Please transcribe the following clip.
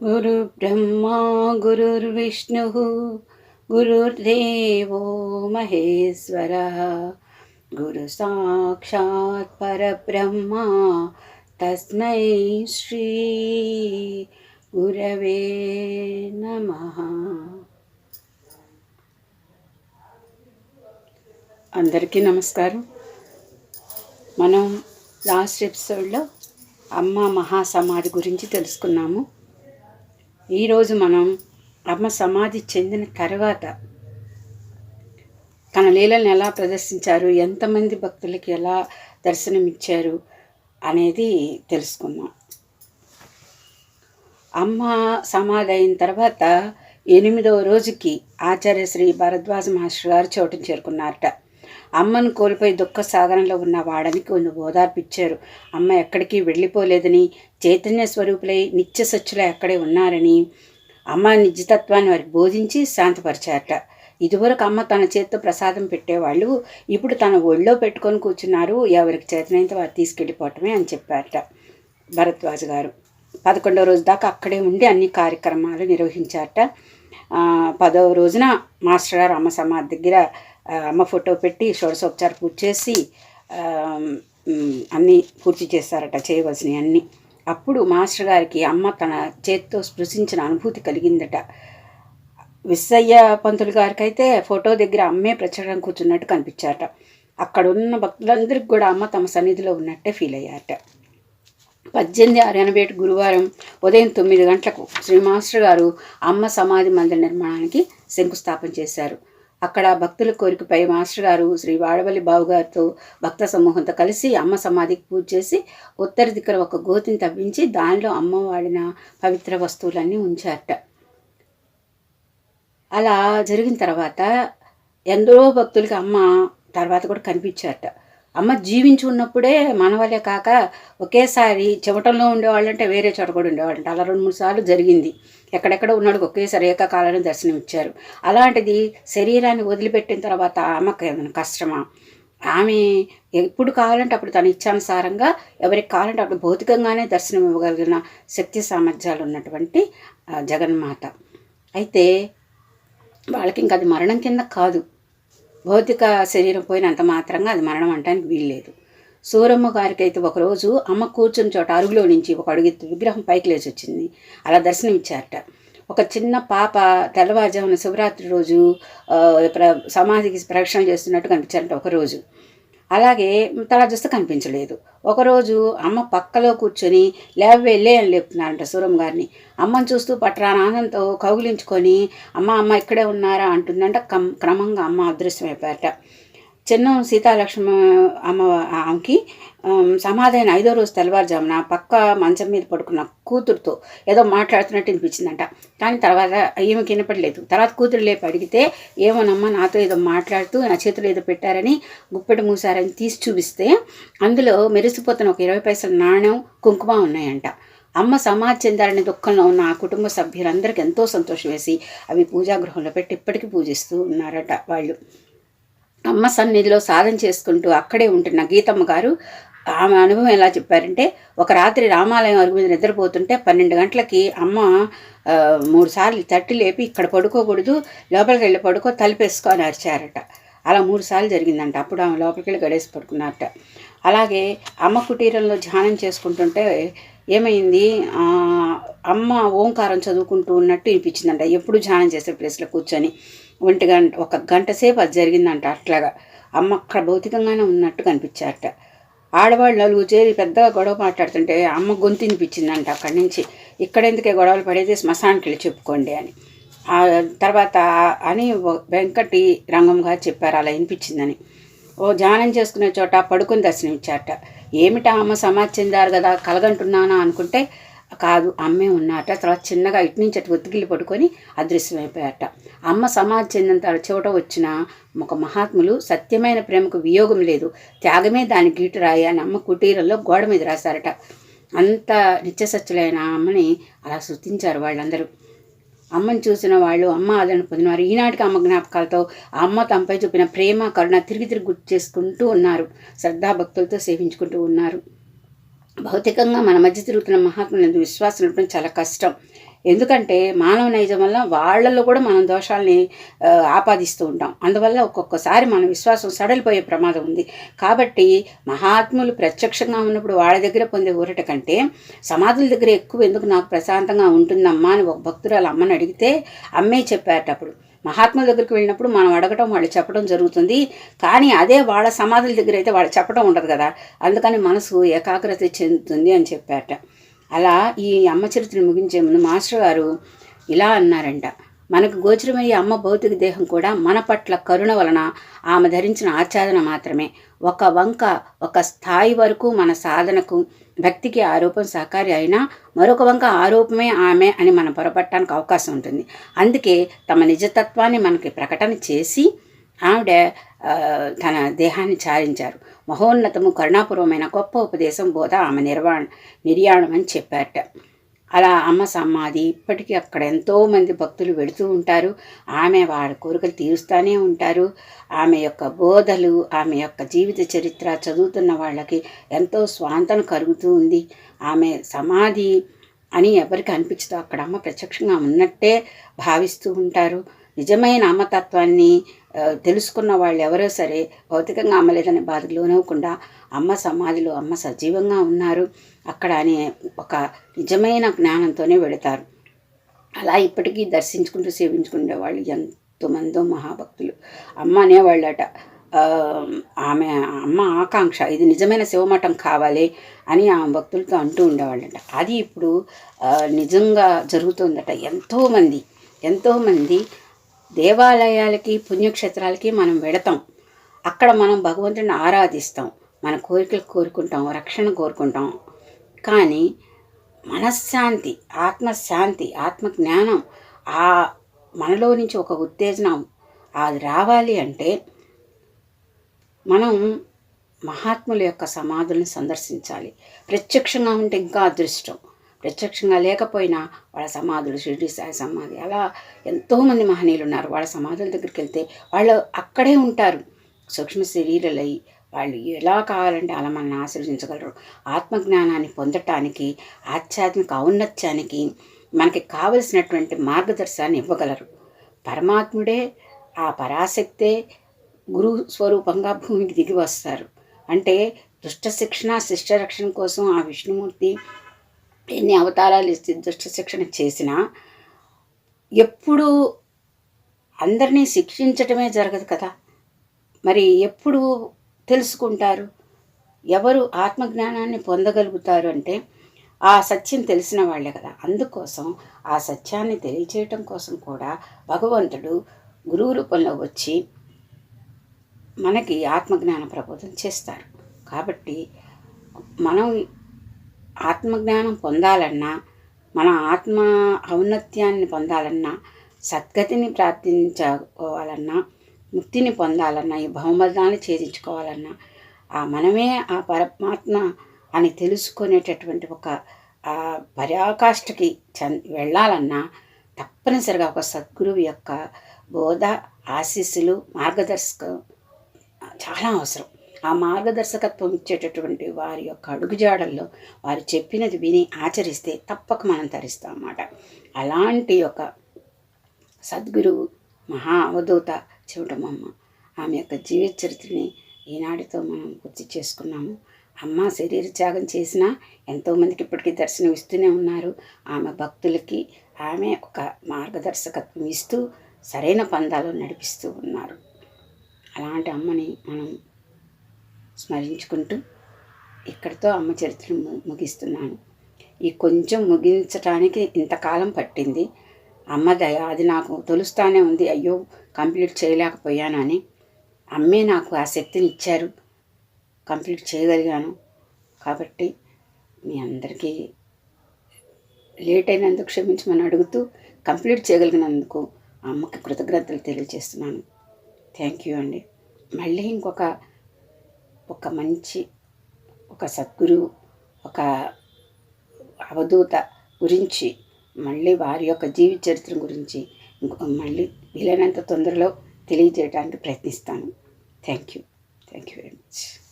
गुरुर्ब्रह्मा गुरुर्विष्णुः गुरुर्देवो महेश्वरः गुरुसाक्षात् परब्रह्मा तस्मै श्री गुरवे नमः అందరికీ నమస్కారం మనం లాస్ట్ ఎపిసోడ్లో అమ్మ మహాసమాధి గురించి తెలుసుకున్నాము ఈరోజు మనం అమ్మ సమాధి చెందిన తర్వాత తన లీలను ఎలా ప్రదర్శించారు ఎంతమంది భక్తులకి ఎలా దర్శనమిచ్చారు అనేది తెలుసుకుందాం. అమ్మ సమాధి అయిన తర్వాత ఎనిమిదవ రోజుకి ఆచార్య శ్రీ భరద్వాజ మహర్షి గారు చోటు చేరుకున్నారట అమ్మను కోల్పోయి దుఃఖ సాధనలో ఉన్న వాడని కొన్ని ఓదార్పిచ్చారు. అమ్మ ఎక్కడికి వెళ్ళిపోలేదని చైతన్య స్వరూపులై నిత్య సచ్చుల ఎక్కడే ఉన్నారని అమ్మ నిజతత్వాన్ని వారికి బోధించి శాంతపరిచారట. ఇదివరకు అమ్మ తన చేత్తో ప్రసాదం పెట్టేవాళ్ళు ఇప్పుడు తన ఒళ్ళో పెట్టుకొని కూర్చున్నారు ఎవరికి చేతనైతే వారు తీసుకెళ్ళిపోవటమే అని చెప్పారట భరద్వాజ్ గారు. పదకొండవ రోజు దాకా అక్కడే ఉండి అన్ని కార్యక్రమాలు నిర్వహించారట. పదవ రోజున మాస్టర్ గారు అమ్మ సమాధి దగ్గర అమ్మ ఫోటో పెట్టి షోడశోపచార పూజ చేసి అన్నీ పూర్తి చేస్తారట చేయవలసినవి అన్నీ. అప్పుడు మాస్టర్ గారికి అమ్మ తన చేత్తో స్పృశించిన అనుభూతి కలిగిందట. విస్సయ్య పంతులు గారికి అయితే ఫోటో దగ్గర అమ్మే ప్రచారం కూర్చున్నట్టు కనిపించారట. అక్కడ ఉన్న భక్తులందరికీ కూడా అమ్మ తమ సన్నిధిలో ఉన్నట్టే ఫీల్ అయ్యారట. పద్దెనిమిది ఆరు ఎనభై ఏడు గురువారం ఉదయం తొమ్మిది గంటలకు శ్రీ మాస్టర్ గారు అమ్మ సమాధి మందిర నిర్మాణానికి శంకుస్థాపన చేశారు. అక్కడ భక్తుల కోరికపై మాస్టర్ గారు శ్రీ వాడవల్లి బాబు గారితో భక్త సమూహంతో కలిసి అమ్మ సమాధికి పూజ చేసి ఉత్తర దిక్కున ఒక గోతిని తవ్వించి దానిలో అమ్మ వాడిన పవిత్ర వస్తువులన్నీ ఉంచారట. అలా జరిగిన తర్వాత ఎందరో భక్తులకి అమ్మ తర్వాత కూడా కనిపించారట. అమ్మ జీవించి ఉన్నప్పుడే మనవలే కాక ఒకేసారి చెమటంలో ఉండేవాళ్ళంటే వేరే చోట కూడా ఉండేవాళ్ళంటే. అలా రెండు మూడు సార్లు జరిగింది. ఎక్కడెక్కడ ఉన్నాడు ఒకేసారి ఏకకాలను దర్శనం ఇచ్చారు అలాంటిది శరీరాన్ని వదిలిపెట్టిన తర్వాత అమ్మకి ఏమైనా కష్టమా? ఆమె ఎప్పుడు కావాలంటే అప్పుడు తన ఇచ్చానుసారంగా ఎవరికి కావాలంటే అప్పుడు భౌతికంగానే దర్శనం ఇవ్వగలిగిన శక్తి సామర్థ్యాలు ఉన్నటువంటి జగన్మాత. అయితే వాళ్ళకి ఇంకా అది మరణం కింద కాదు. భౌతిక శరీరం పోయినంత మాత్రంగా అది మరణం అంటానికి వీల్లేదు. సూరమ్మ గారికి అయితే ఒకరోజు అమ్మ కూర్చుని చోట అరుగులో నుంచి ఒక అడుగు విగ్రహం పైకి లేచి వచ్చింది. అలా దర్శనం ఇచ్చారట ఒక చిన్న పాప తెల్లవారుజామున శివరాత్రి రోజు సమాధికి ప్రదక్షిణ చేస్తున్నట్టు కనిపించారంట ఒకరోజు. అలాగే తల చూస్తే కనిపించలేదు. ఒకరోజు అమ్మ పక్కలో కూర్చొని లేవ వెళ్ళే అని లేపుతున్నారంట సూరమ్మ గారిని. అమ్మని చూస్తూ పట్రానందంతో కౌగిలించుకొని అమ్మ అమ్మ ఇక్కడే ఉన్నారా? అంటుందంట క్రమంగా అమ్మ అదృశ్యమైపోయారట. చిన్న సీతాలక్ష్మి అమ్మ ఆమెకి సమాధైన ఐదో రోజు తెల్లవారుజామున పక్క మంచం మీద పడుకున్న కూతురుతో ఏదో మాట్లాడుతున్నట్టు అనిపించిందంట కానీ తర్వాత ఈమెకి వినపడలేదు. తర్వాత కూతురు లేపి అడిగితే ఏమోనమ్మా నాతో ఏదో మాట్లాడుతూ నా చేతులు ఏదో పెట్టారని గుప్పెడు మూసారని తీసి చూపిస్తే అందులో మెరిసిపోతున్న ఒక ఇరవై పైసల నాణ్యం కుంకుమ ఉన్నాయంట. అమ్మ సమాధి చెందారనే దుఃఖంలో ఉన్న ఆ కుటుంబ సభ్యులందరికీ ఎంతో సంతోషం వేసి అవి పూజాగృహంలో పెట్టి ఇప్పటికీ పూజిస్తూ ఉన్నారట వాళ్ళు. అమ్మ సన్నిధిలో సాధన చేసుకుంటూ అక్కడే ఉంటున్న గీతమ్మ గారు ఆమె అనుభవం ఎలా చెప్పారంటే ఒక రాత్రి రామాలయం అరుగు మీద నిద్రపోతుంటే పన్నెండు గంటలకి అమ్మ మూడు సార్లు తట్టి లేపి ఇక్కడ పడుకోకూడదు లోపలికి వెళ్ళి పడుకో తలిపేసుకొని అరిచారట. అలా మూడు సార్లు జరిగిందంట. అప్పుడు ఆమె లోపలికి వెళ్ళి గడేసి పడుకున్నారట. అలాగే అమ్మ కుటీరంలో ధ్యానం చేసుకుంటుంటే ఏమైంది? అమ్మ ఓంకారం చదువుకుంటూ ఉన్నట్టు వినిపించిందంట. ఎప్పుడు ధ్యానం చేసే ప్లేస్లో కూర్చొని. ఒంటి గంట ఒక గంట సేపు అది జరిగిందంట అట్లాగా. అమ్మ అక్కడ భౌతికంగానే ఉన్నట్టు కనిపించారట. ఆడవాళ్ళు నలుగు చేరి పెద్దగా గొడవ మాట్లాడుతుంటే అమ్మ గొంతు వినిపించిందంట అక్కడి నుంచి. ఇక్కడ ఎందుకే గొడవలు పడేది? శ్మశానికి వెళ్ళి చెప్పుకోండి అని. తర్వాత అని వెంకటి రంగం గారు చెప్పారు అలా వినిపించిందని. ఓ ధ్యానం చేసుకునే చోట పడుకుని దర్శనం ఇచ్చారట. ఏమిటా అమ్మ సమాధి చెందారు కదా కలగంటున్నానా? అనుకుంటే కాదు అమ్మే ఉన్నారట. తర్వాత చిన్నగా ఇటు నుంచి అటు ఒత్తిగిల్లి పడుకొని అదృశ్యమైపోయారట. అమ్మ సమాధి చెందిన చివట వచ్చిన ఒక మహాత్ములు సత్యమైన ప్రేమకు వియోగం లేదు. త్యాగమే దాని గీటు రాయి అని అమ్మ కుటీరంలో గోడ మీద రాశారట. అంత నిత్యసత్యులైన అమ్మని అలా శృతించారు వాళ్ళందరూ. అమ్మని చూసిన వాళ్ళు అమ్మ ఆదరణ పొందినవారు ఈనాటికి అమ్మ జ్ఞాపకాలతో ఆ అమ్మ తమపై చూపిన ప్రేమ కరుణ తిరిగి తిరిగి గుర్తు చేసుకుంటూ ఉన్నారు. శ్రద్ధాభక్తులతో సేవించుకుంటూ ఉన్నారు. భౌతికంగా మన మధ్య తిరుగుతున్న మహాత్ములందు విశ్వాసం ఉండడం చాలా కష్టం. ఎందుకంటే మానవ నైజం వల్ల వాళ్ళల్లో కూడా మనం దోషాలని ఆపాదిస్తూ ఉంటాం. అందువల్ల ఒక్కొక్కసారి మన విశ్వాసం సడలిపోయే ప్రమాదం ఉంది. కాబట్టి మహాత్ములు ప్రత్యక్షంగా ఉన్నప్పుడు వాళ్ళ దగ్గర పొందే ఊరట కంటే సమాధుల దగ్గర ఎక్కువ ఎందుకు నాకు ప్రశాంతంగా ఉంటుందమ్మా అని ఒక భక్తురాలు అమ్మని అడిగితే అమ్మే చెప్పేటప్పుడు మహాత్ముల దగ్గరికి వెళ్ళినప్పుడు మనం అడగటం వాళ్ళు చెప్పడం జరుగుతుంది. కానీ అదే వాళ్ళ సమాధుల దగ్గర అయితే వాళ్ళు చెప్పడం ఉండదు కదా. అందుకని మనసు ఏకాగ్రత చెందుతుంది అని చెప్పారట. అలా ఈ అమ్మ చరిత్రను ముగించే ముందు మాస్టర్ గారు ఇలా అన్నారంట. మనకు గోచరమయ్యే అమ్మ భౌతిక దేహం కూడా మన పట్ల కరుణ వలన ఆమె ధరించిన ఆచ్ఛాదన మాత్రమే. ఒక వంక ఒక స్థాయి వరకు మన సాధనకు భక్తికి ఆరోపం సహకారి అయినా మరొక వంక ఆరోపమే ఆమె అని మనం పొరపట్టడానికి అవకాశం ఉంటుంది. అందుకే తమ నిజతత్వాన్ని మనకి ప్రకటన చేసి ఆవిడ తన దేహాన్ని చారించారు మహోన్నతము కరుణాపూర్వమైన గొప్ప ఉపదేశం బోధ ఆమె నిర్వాణ నిర్యాణం అని చెప్పారట. అలా అమ్మ సమాధి ఇప్పటికీ అక్కడ ఎంతోమంది భక్తులు వెళుతూ ఉంటారు. ఆమె వాళ్ళ కోరికలు తీరుస్తూనే ఉంటారు. ఆమె యొక్క బోధలు ఆమె యొక్క జీవిత చరిత్ర చదువుతున్న వాళ్ళకి ఎంతో స్వాంతన కలుగుతూ ఉంది. ఆమె సమాధి అని ఎవరికి అనిపించదో. అక్కడ అమ్మ ప్రత్యక్షంగా ఉన్నట్టే భావిస్తూ ఉంటారు. నిజమైన అమ్మతత్వాన్ని తెలుసుకున్న వాళ్ళు ఎవరో సరే భౌతికంగా అమ్మలేదని బాధకు లోనవ్వకుండా అమ్మ సమాధిలో అమ్మ సజీవంగా ఉన్నారు. అక్కడ అనే ఒక నిజమైన జ్ఞానంతోనే వెళతారు. అలా ఇప్పటికీ దర్శించుకుంటూ సేవించుకునే వాళ్ళు ఎంతోమందో మహాభక్తులు. అమ్మ అనేవాళ్ళట ఆమె అమ్మ ఆకాంక్ష ఇది నిజమైన శివమఠం కావాలి అని ఆ భక్తులతో అంటూ ఉండేవాళ్ళంట. అది ఇప్పుడు నిజంగా జరుగుతుందట. ఎంతోమంది ఎంతోమంది దేవాలయాలకి పుణ్యక్షేత్రాలకి మనం వెడతాం. అక్కడ మనం భగవంతుడిని ఆరాధిస్తాం. మన కోరికలు కోరుకుంటాం రక్షణ కోరుకుంటాం. కానీ మనశ్శాంతి ఆత్మశాంతి ఆత్మ జ్ఞానం ఆ మనలో నుంచి ఒక ఉత్తేజనం అది రావాలి అంటే మనం మహాత్ముల యొక్క సమాధులను సందర్శించాలి. ప్రత్యక్షంగా ఉంటే ఇంకా అదృష్టం. ప్రత్యక్షంగా లేకపోయినా వాళ్ళ సమాధులు షిరిడి సాయి సమాధి అలా ఎంతోమంది మహనీయులు ఉన్నారు. వాళ్ళ సమాధుల దగ్గరికి వెళ్తే వాళ్ళు అక్కడే ఉంటారు. సూక్ష్మ శరీరాలై వాళ్ళు ఎలా కావాలంటే అలా మనల్ని ఆశీర్వదించగలరు. ఆత్మజ్ఞానాన్ని పొందటానికి ఆధ్యాత్మిక ఔన్నత్యానికి మనకి కావలసినటువంటి మార్గదర్శనాన్ని ఇవ్వగలరు. పరమాత్ముడే ఆ పరాశక్తే గురు స్వరూపంగా భూమికి దిగి వస్తారు. అంటే దుష్ట శిక్షణ శిష్ట రక్షణ కోసం ఆ విష్ణుమూర్తి ఎన్ని అవతారాలు ఇస్తే దుష్ట శిక్షణ చేసినా ఎప్పుడు అందరినీ శిక్షించటమే జరగదు కదా. మరి ఎప్పుడు తెలుసుకుంటారు? ఎవరు ఆత్మజ్ఞానాన్ని పొందగలుగుతారు అంటే ఆ సత్యం తెలిసిన వాళ్ళే కదా. అందుకోసం ఆ సత్యాన్ని తెలియచేయటం కోసం కూడా భగవంతుడు గురువు రూపంలో వచ్చి మనకి ఆత్మజ్ఞాన ప్రబోధం చేస్తారు. కాబట్టి మనం ఆత్మజ్ఞానం పొందాలన్నా మన ఆత్మ ఔన్నత్యాన్ని పొందాలన్నా సద్గతిని ప్రార్థించుకోవాలన్నా ముక్తిని పొందాలన్నా ఈ బహుమతాన్ని ఛేదించుకోవాలన్నా ఆ మనమే ఆ పరమాత్మ అని తెలుసుకునేటటువంటి ఒక పరాకాష్ఠకి చ వెళ్ళాలన్నా తప్పనిసరిగా ఒక సద్గురువు యొక్క బోధ ఆశీస్సులు మార్గదర్శకం చాలా అవసరం. ఆ మార్గదర్శకత్వం ఇచ్చేటటువంటి వారి యొక్క అడుగుజాడల్లో వారు చెప్పినది విని ఆచరిస్తే తప్పక మనం తరిస్తాం అన్నమాట అలాంటి ఒక సద్గురువు మహా అవధూత చెవిటమమ్మ ఆమె యొక్క జీవిత చరిత్రని ఈనాటితో మనం గుర్తు చేసుకున్నాము. అమ్మ శరీర త్యాగం చేసినా ఎంతోమందికి ఇప్పటికీ దర్శనం ఇస్తూనే ఉన్నారు. ఆమె భక్తులకి ఆమె ఒక మార్గదర్శకత్వం ఇస్తూ సరైన పందాలు నడిపిస్తూ ఉన్నారు. అలాంటి అమ్మని మనం స్మరించుకుంటూ ఇక్కడితో అమ్మ చరిత్రను ము- ముగిస్తున్నాను. ఈ కొంచెం ముగించటానికి ఇంతకాలం పట్టింది. అమ్మ దయ అది నాకు తొలుస్తానే ఉంది. అయ్యో కంప్లీట్ చేయలేకపోయాను అని అమ్మే నాకు ఆ శక్తిని ఇచ్చారు. కంప్లీట్ చేయగలిగాను. కాబట్టి మీ అందరికీ లేట్ అయినందుకు క్షమించమని అడుగుతూ కంప్లీట్ చేయగలిగినందుకు అమ్మకి కృతజ్ఞతలు తెలియజేస్తున్నాను. థ్యాంక్ యూ అండి. మళ్ళీ ఇంకొక ఒక మంచి ఒక సద్గురు ఒక అవధూత గురించి మళ్ళీ వారి యొక్క జీవిత చరిత్ర గురించి మళ్ళీ వీలైనంత తొందరలో తెలియజేయడానికి ప్రయత్నిస్తాను. Thank you thank you very much